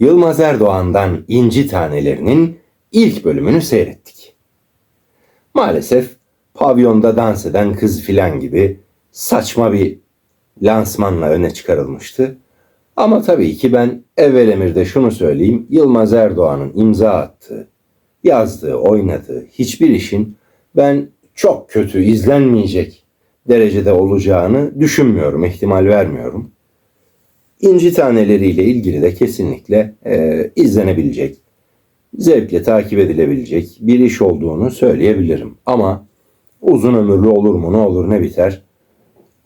Yılmaz Erdoğan'dan İnci Tanelerinin ilk bölümünü seyrettik. Maalesef pavyonda dans eden kız filan gibi saçma bir lansmanla öne çıkarılmıştı. Ama tabii ki ben evvel emirde şunu söyleyeyim. Yılmaz Erdoğan'ın imza attığı, yazdığı, oynadığı hiçbir işin ben çok kötü izlenmeyecek derecede olacağını düşünmüyorum, ihtimal vermiyorum. İnci taneleriyle ilgili de kesinlikle e, izlenebilecek, zevkle takip edilebilecek bir iş olduğunu söyleyebilirim. Ama uzun ömürlü olur mu ne olur ne biter.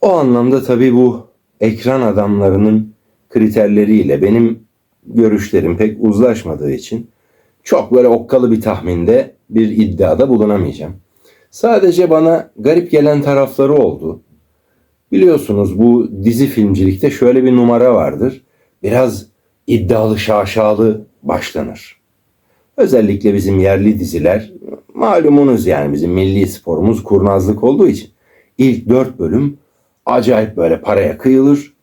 O anlamda tabii bu ekran adamlarının kriterleriyle benim görüşlerim pek uzlaşmadığı için çok böyle okkalı bir tahminde bir iddiada bulunamayacağım. Sadece bana garip gelen tarafları oldu. Biliyorsunuz bu dizi filmcilikte şöyle bir numara vardır. Biraz iddialı şaşalı başlanır. Özellikle bizim yerli diziler malumunuz yani bizim milli sporumuz kurnazlık olduğu için ilk dört bölüm acayip böyle paraya kıyılır.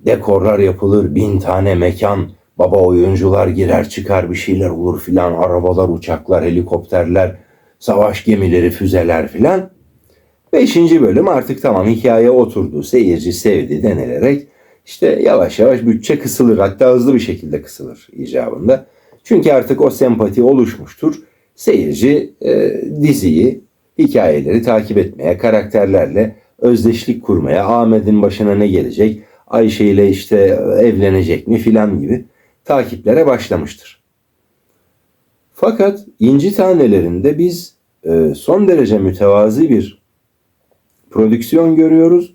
Dekorlar yapılır, bin tane mekan, baba oyuncular girer çıkar bir şeyler olur filan, arabalar, uçaklar, helikopterler, savaş gemileri, füzeler filan. Beşinci bölüm artık tamam hikaye oturdu, seyirci sevdi denilerek işte yavaş yavaş bütçe kısılır hatta hızlı bir şekilde kısılır icabında. Çünkü artık o sempati oluşmuştur. Seyirci e, diziyi, hikayeleri takip etmeye, karakterlerle özdeşlik kurmaya, Ahmet'in başına ne gelecek, Ayşe ile işte evlenecek mi filan gibi takiplere başlamıştır. Fakat inci tanelerinde biz e, son derece mütevazi bir prodüksiyon görüyoruz.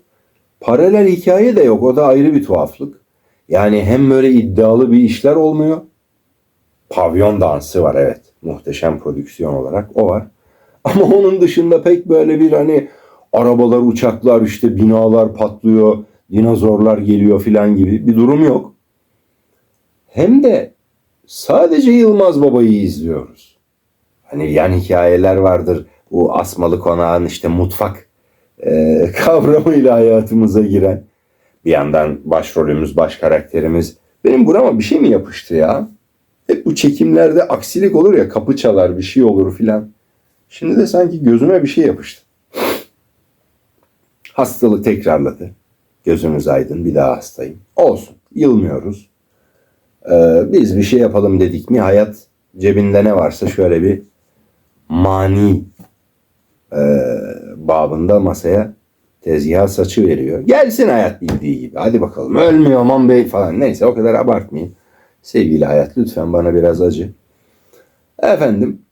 Paralel hikaye de yok. O da ayrı bir tuhaflık. Yani hem böyle iddialı bir işler olmuyor. Pavyon dansı var evet. Muhteşem prodüksiyon olarak o var. Ama onun dışında pek böyle bir hani arabalar, uçaklar, işte binalar patlıyor, dinozorlar geliyor filan gibi bir durum yok. Hem de sadece Yılmaz Baba'yı izliyoruz. Hani yan hikayeler vardır. Bu Asmalı Konağın işte mutfak e, kavramıyla hayatımıza giren. Bir yandan başrolümüz, baş karakterimiz. Benim burama bir şey mi yapıştı ya? Hep bu çekimlerde aksilik olur ya kapı çalar bir şey olur filan. Şimdi de sanki gözüme bir şey yapıştı. Hastalık tekrarladı. Gözünüz aydın bir daha hastayım. Olsun. Yılmıyoruz. Ee, biz bir şey yapalım dedik mi hayat cebinde ne varsa şöyle bir mani e, babında masaya tezgaha saçı veriyor. Gelsin hayat bildiği gibi. Hadi bakalım ölmüyor aman bey falan. Neyse o kadar abartmayayım. Sevgili hayat lütfen bana biraz acı. Efendim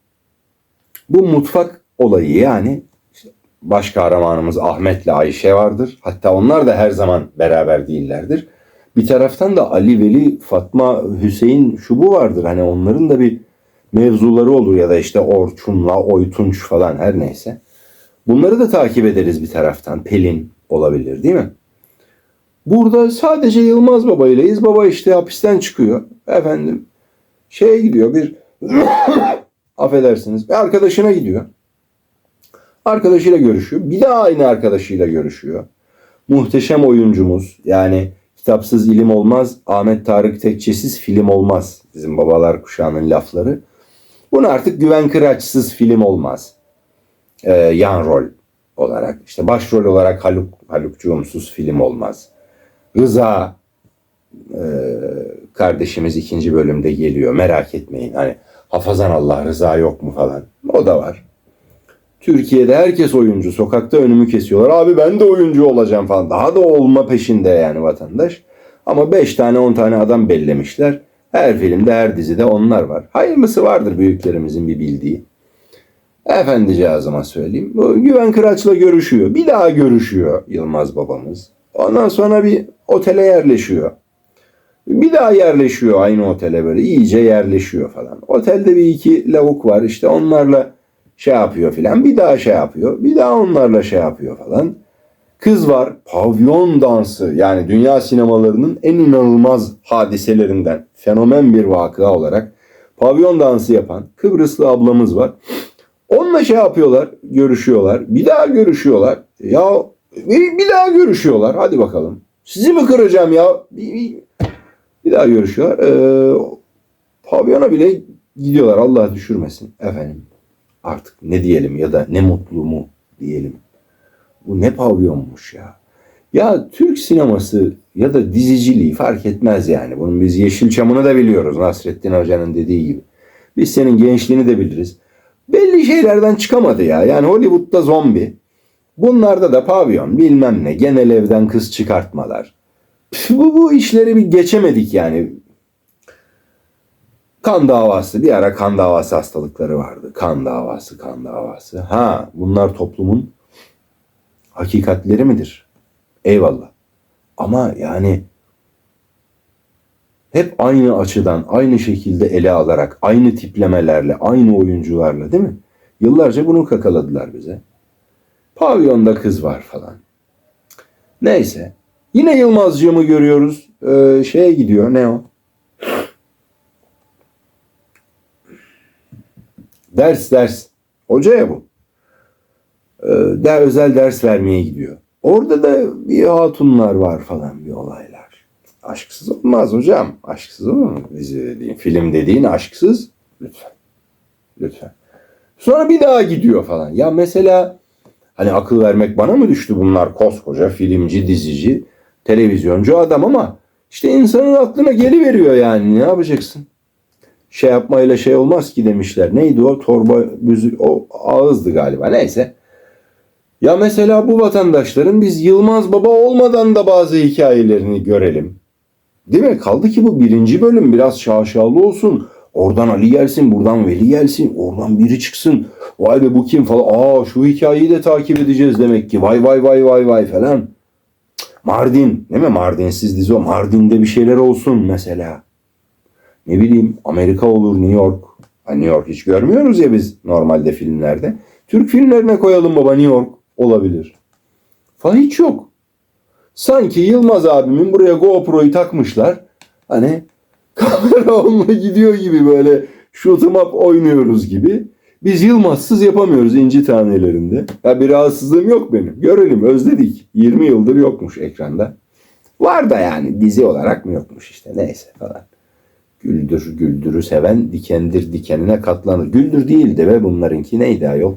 bu mutfak olayı yani işte baş kahramanımız Ahmet'le Ayşe vardır. Hatta onlar da her zaman beraber değillerdir. Bir taraftan da Ali, Veli, Fatma, Hüseyin şu bu vardır. Hani onların da bir mevzuları olur ya da işte Orçun'la Oytunç falan her neyse. Bunları da takip ederiz bir taraftan. Pelin olabilir değil mi? Burada sadece Yılmaz Baba ileyiz. Baba işte hapisten çıkıyor. Efendim şeye gidiyor bir affedersiniz bir arkadaşına gidiyor. Arkadaşıyla görüşüyor. Bir daha aynı arkadaşıyla görüşüyor. Muhteşem oyuncumuz yani kitapsız ilim olmaz, Ahmet Tarık Tekçesiz film olmaz. Bizim babalar kuşağının lafları. Bunu artık Güven Kıraçsız film olmaz. Ee, yan rol olarak. işte başrol olarak Haluk, Halukcuğumsuz film olmaz. Rıza e, kardeşimiz ikinci bölümde geliyor. Merak etmeyin. Hani hafazan Allah Rıza yok mu falan. O da var. Türkiye'de herkes oyuncu. Sokakta önümü kesiyorlar. Abi ben de oyuncu olacağım falan. Daha da olma peşinde yani vatandaş. Ama 5 tane 10 tane adam bellemişler. Her filmde her dizide onlar var. Hayırlısı vardır büyüklerimizin bir bildiği. Efendicağızıma söyleyeyim. Bu Güven Kıraç'la görüşüyor. Bir daha görüşüyor Yılmaz babamız. Ondan sonra bir otele yerleşiyor. Bir daha yerleşiyor aynı otele böyle iyice yerleşiyor falan. Otelde bir iki lavuk var işte onlarla şey yapıyor filan. Bir daha şey yapıyor. Bir daha onlarla şey yapıyor falan. Kız var pavyon dansı yani dünya sinemalarının en inanılmaz hadiselerinden fenomen bir vakıa olarak pavyon dansı yapan Kıbrıslı ablamız var. Onunla şey yapıyorlar, görüşüyorlar. Bir daha görüşüyorlar. Ya bir, bir daha görüşüyorlar. Hadi bakalım. Sizi mi kıracağım ya? Bir, bir, bir daha görüşüyorlar. Ee, Pavyona bile gidiyorlar Allah düşürmesin efendim. Artık ne diyelim ya da ne mutlu mu diyelim. Bu ne pavyonmuş ya. Ya Türk sineması ya da diziciliği fark etmez yani. Bunun biz Yeşilçam'ını da biliyoruz Nasrettin Hoca'nın dediği gibi. Biz senin gençliğini de biliriz. Belli şeylerden çıkamadı ya. Yani Hollywood'da zombi. Bunlarda da pavyon bilmem ne. Genel evden kız çıkartmalar. Bu, bu işleri bir geçemedik yani. Kan davası. Bir ara kan davası hastalıkları vardı. Kan davası, kan davası. Ha bunlar toplumun hakikatleri midir? Eyvallah. Ama yani hep aynı açıdan, aynı şekilde ele alarak, aynı tiplemelerle, aynı oyuncularla değil mi? Yıllarca bunu kakaladılar bize. Pavyonda kız var falan. Neyse. Yine Yılmazcığımı görüyoruz. Ee, şeye gidiyor. Ne o? Ders ders. Hoca ya bu. Ee, der, özel ders vermeye gidiyor. Orada da bir hatunlar var falan bir olaylar. Aşksız olmaz hocam. Aşksız olur mu? Dizi dediğin, film dediğin aşksız. Lütfen. Lütfen. Sonra bir daha gidiyor falan. Ya mesela hani akıl vermek bana mı düştü bunlar koskoca filmci, dizici, televizyoncu adam ama işte insanın aklına geliveriyor yani ne yapacaksın? Şey yapmayla şey olmaz ki demişler. Neydi o? Torba büzü o ağızdı galiba. Neyse. Ya mesela bu vatandaşların biz Yılmaz Baba olmadan da bazı hikayelerini görelim. Değil mi? Kaldı ki bu birinci bölüm biraz şaşalı olsun. Oradan Ali gelsin, buradan Veli gelsin, oradan biri çıksın. Vay be bu kim falan. Aa şu hikayeyi de takip edeceğiz demek ki. Vay vay vay vay vay falan. Mardin, değil mi? Mardinsiz dizi o. Mardin'de bir şeyler olsun mesela. Ne bileyim Amerika olur, New York. Ha, New York hiç görmüyoruz ya biz normalde filmlerde. Türk filmlerine koyalım baba New York olabilir. Falan hiç yok. Sanki Yılmaz abimin buraya GoPro'yu takmışlar. Hani kamera onunla gidiyor gibi böyle shoot 'em up oynuyoruz gibi. Biz Yılmazsız yapamıyoruz inci tanelerinde. Ya bir rahatsızlığım yok benim. Görelim özledik. 20 yıldır yokmuş ekranda. Var da yani dizi olarak mı yokmuş işte neyse falan. Güldür güldürü seven dikendir dikenine katlanır. Güldür değildi ve bunlarınki neydi ayol?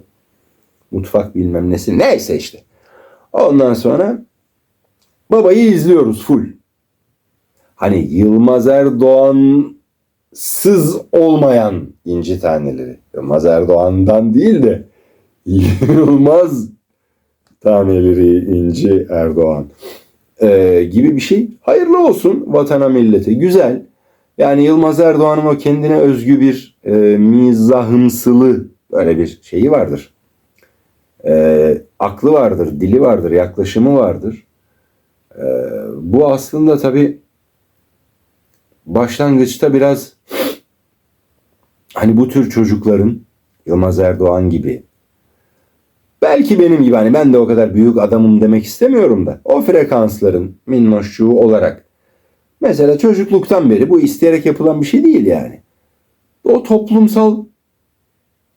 Mutfak bilmem nesi. Neyse işte. Ondan sonra babayı izliyoruz full. Hani Yılmaz Erdoğan'sız olmayan inci taneleri. Yılmaz Erdoğan'dan değil de Yılmaz taneleri inci Erdoğan ee, gibi bir şey. Hayırlı olsun vatana millete. Güzel. Yani Yılmaz Erdoğan'ın o kendine özgü bir e, mizahımsılı böyle bir şeyi vardır. E, aklı vardır, dili vardır, yaklaşımı vardır. E, bu aslında tabii başlangıçta biraz hani bu tür çocukların Yılmaz Erdoğan gibi belki benim gibi hani ben de o kadar büyük adamım demek istemiyorum da o frekansların minnoşçuğu olarak mesela çocukluktan beri bu isteyerek yapılan bir şey değil yani. O toplumsal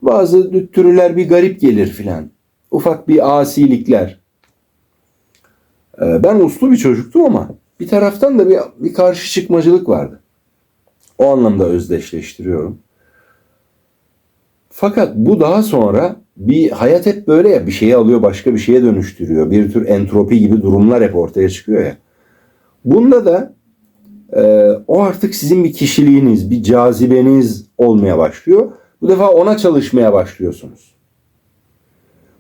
bazı düttürüler bir garip gelir filan. Ufak bir asilikler. Ee, Ben uslu bir çocuktum ama bir taraftan da bir, bir karşı çıkmacılık vardı. O anlamda özdeşleştiriyorum. Fakat bu daha sonra bir hayat hep böyle ya bir şeyi alıyor başka bir şeye dönüştürüyor. Bir tür entropi gibi durumlar hep ortaya çıkıyor ya. Bunda da e, o artık sizin bir kişiliğiniz, bir cazibeniz olmaya başlıyor. Bu defa ona çalışmaya başlıyorsunuz.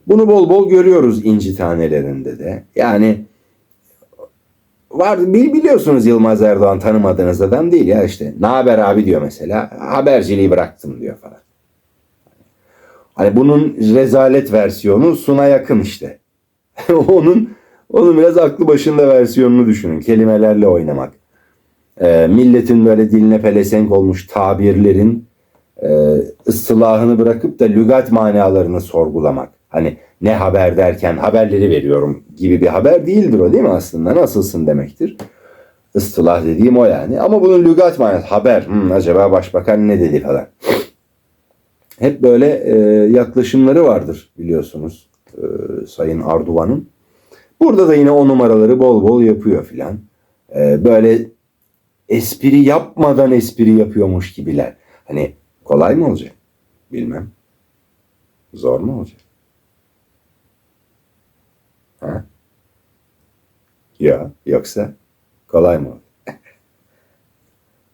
Bunu bol bol görüyoruz inci tanelerinde de. Yani var bil- biliyorsunuz Yılmaz Erdoğan tanımadığınız adam değil ya işte. Ne haber abi diyor mesela. Haberciliği bıraktım diyor falan. Hani bunun rezalet versiyonu Suna yakın işte. onun onun biraz aklı başında versiyonunu düşünün. Kelimelerle oynamak. Ee, milletin böyle diline pelesenk olmuş tabirlerin e, ıstılahını bırakıp da lügat manalarını sorgulamak. Hani ne haber derken haberleri veriyorum gibi bir haber değildir o değil mi aslında? Nasılsın demektir. Istılah dediğim o yani. Ama bunun lügat manası haber. Hmm, acaba başbakan ne dedi falan. Hep böyle e, yaklaşımları vardır biliyorsunuz e, Sayın Arduan'ın. Burada da yine o numaraları bol bol yapıyor filan. E, böyle espri yapmadan espri yapıyormuş gibiler. Hani kolay mı olacak? Bilmem. Zor mu olacak? Ya yoksa kolay mı?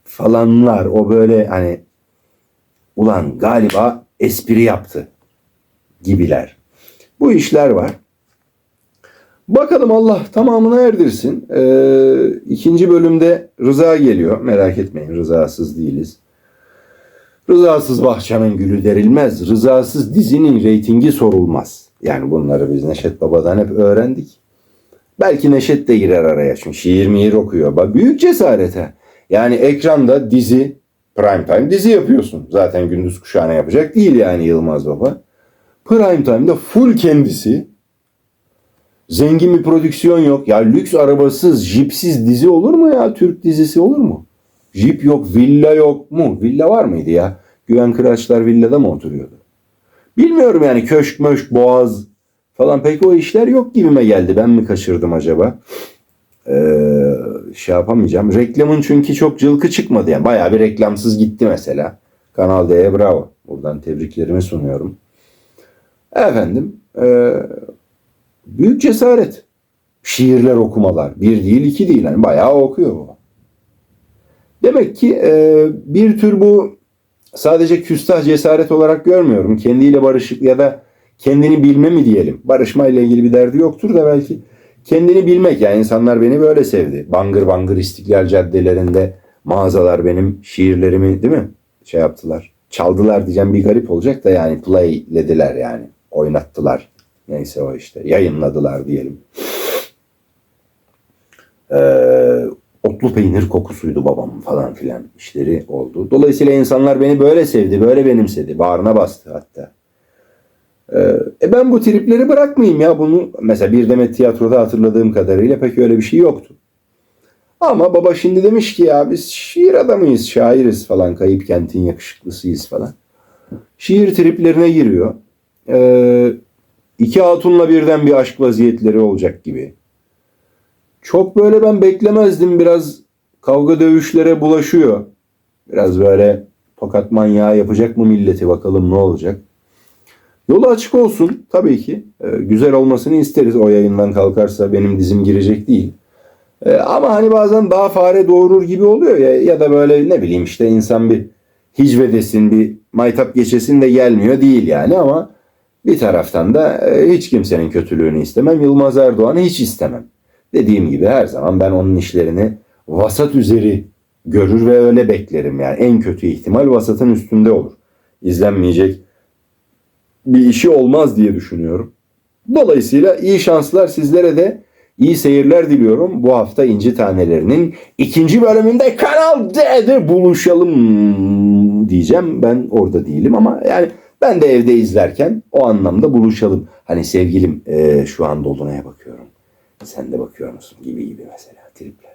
Falanlar o böyle hani ulan galiba espri yaptı gibiler. Bu işler var. Bakalım Allah tamamını erdirsin. Ee, ikinci bölümde Rıza geliyor. Merak etmeyin rızasız değiliz. Rızasız bahçenin gülü derilmez. Rızasız dizinin reytingi sorulmaz. Yani bunları biz Neşet Baba'dan hep öğrendik. Belki Neşet de girer araya çünkü şiir mihir okuyor. Bak büyük cesarete. Yani ekranda dizi, prime time dizi yapıyorsun. Zaten gündüz kuşağına yapacak değil yani Yılmaz Baba. Prime time'da full kendisi. Zengin bir prodüksiyon yok. Ya lüks arabasız, jipsiz dizi olur mu ya? Türk dizisi olur mu? Jip yok, villa yok mu? Villa var mıydı ya? Güven Kıraçlar villada mı oturuyordu? Bilmiyorum yani köşk möşk, boğaz falan pek o işler yok gibime geldi. Ben mi kaçırdım acaba? Ee, şey yapamayacağım. Reklamın çünkü çok cılkı çıkmadı yani. Bayağı bir reklamsız gitti mesela. Kanal D'ye bravo. Buradan tebriklerimi sunuyorum. Efendim, e, büyük cesaret. Şiirler okumalar. Bir değil, iki değil. Yani bayağı okuyor bu. Demek ki e, bir tür bu sadece küstah cesaret olarak görmüyorum. Kendiyle barışık ya da kendini bilme mi diyelim. Barışmayla ilgili bir derdi yoktur da belki kendini bilmek. Yani insanlar beni böyle sevdi. Bangır bangır istiklal caddelerinde mağazalar benim şiirlerimi değil mi? Şey yaptılar. Çaldılar diyeceğim bir garip olacak da yani playlediler yani. Oynattılar. Neyse o işte. Yayınladılar diyelim. Ee, otlu peynir kokusuydu babam falan filan işleri oldu. Dolayısıyla insanlar beni böyle sevdi, böyle benimsedi. Bağrına bastı hatta. Ee, e ben bu tripleri bırakmayayım ya bunu. Mesela bir demet tiyatroda hatırladığım kadarıyla pek öyle bir şey yoktu. Ama baba şimdi demiş ki ya biz şiir adamıyız, şairiz falan. Kayıp kentin yakışıklısıyız falan. Şiir triplerine giriyor. Ee, iki hatunla birden bir aşk vaziyetleri olacak gibi. Çok böyle ben beklemezdim. Biraz kavga dövüşlere bulaşıyor. Biraz böyle tokat manyağı yapacak mı milleti bakalım ne olacak. Yolu açık olsun tabii ki. Ee, güzel olmasını isteriz. O yayından kalkarsa benim dizim girecek değil. Ee, ama hani bazen daha fare doğurur gibi oluyor ya. Ya da böyle ne bileyim işte insan bir hicvedesin, bir maytap geçesin de gelmiyor değil yani ama bir taraftan da e, hiç kimsenin kötülüğünü istemem. Yılmaz Erdoğan'ı hiç istemem. Dediğim gibi her zaman ben onun işlerini vasat üzeri görür ve öyle beklerim. Yani en kötü ihtimal vasatın üstünde olur. İzlenmeyecek bir işi olmaz diye düşünüyorum. Dolayısıyla iyi şanslar sizlere de iyi seyirler diliyorum. Bu hafta İnci Tanelerinin ikinci bölümünde Kanal D'de buluşalım diyeceğim. Ben orada değilim ama yani ben de evde izlerken o anlamda buluşalım. Hani sevgilim eee, şu an Dolunay'a bakıyorum. Sen de bakıyor musun gibi gibi mesela tripler.